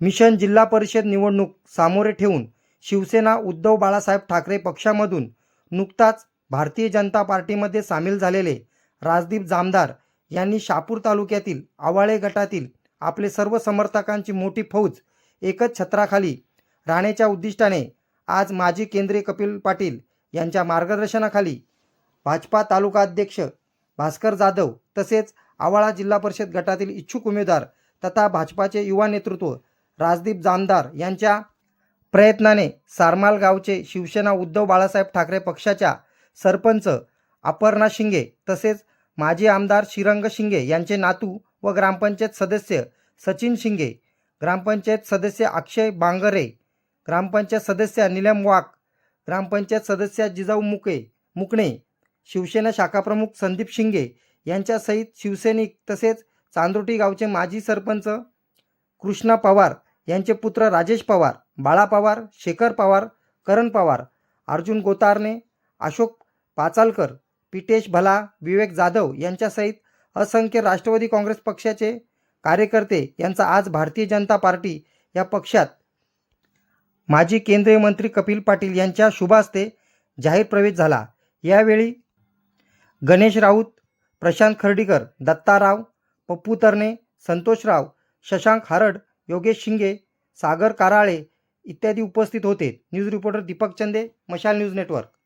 Mission जिल्हा परिषद निवडणूक सामोरे ठेवून शिवसेना उद्धव बाळासाहेब ठाकरे पक्षामधून नुकताच भारतीय जनता पार्टीमध्ये सामील झालेले राजदीप जामदार यांनी शापूर तालुक्यातील आवाळे गटातील आपले सर्व समर्थकांची मोठी फौज एकच छत्राखाली राहण्याच्या उद्दिष्टाने आज माजी केंद्रीय कपिल पाटील यांच्या मार्गदर्शनाखाली भाजपा तालुका अध्यक्ष भास्कर जाधव तसेच आवाळा जिल्हा परिषद गटातील इच्छुक उमेदवार तथा भाजपाचे युवा नेतृत्व राजदीप जामदार यांच्या प्रयत्नाने सारमाल गावचे शिवसेना उद्धव बाळासाहेब ठाकरे पक्षाच्या सरपंच अपर्णा शिंगे तसेच माजी आमदार श्रीरंग शिंगे यांचे नातू व ग्रामपंचायत सदस्य सचिन शिंगे ग्रामपंचायत सदस्य अक्षय बांगरे ग्रामपंचायत सदस्य निलम वाघ ग्रामपंचायत सदस्य जिजाऊ मुके मुकणे शिवसेना शाखाप्रमुख संदीप शिंगे यांच्यासहित शिवसैनिक तसेच चांदोटी गावचे माजी सरपंच कृष्णा पवार यांचे पुत्र राजेश पवार बाळा पवार शेखर पवार करण पवार अर्जुन गोतारणे अशोक पाचालकर पिटेश भला विवेक जाधव यांच्यासहित असंख्य राष्ट्रवादी काँग्रेस पक्षाचे कार्यकर्ते यांचा आज भारतीय जनता पार्टी या पक्षात माजी केंद्रीय मंत्री कपिल पाटील यांच्या शुभास्ते जाहीर प्रवेश झाला. यावेळी गणेश राऊत प्रशांत खर्डीकर दत्ताराव पप्पू तरणे संतोषराव शशांक हारड योगेश शिंगे सागर काराळे इत्यादी उपस्थित होते. न्यूज रिपोर्टर दीपक चंदे मशाल न्यूज नेटवर्क.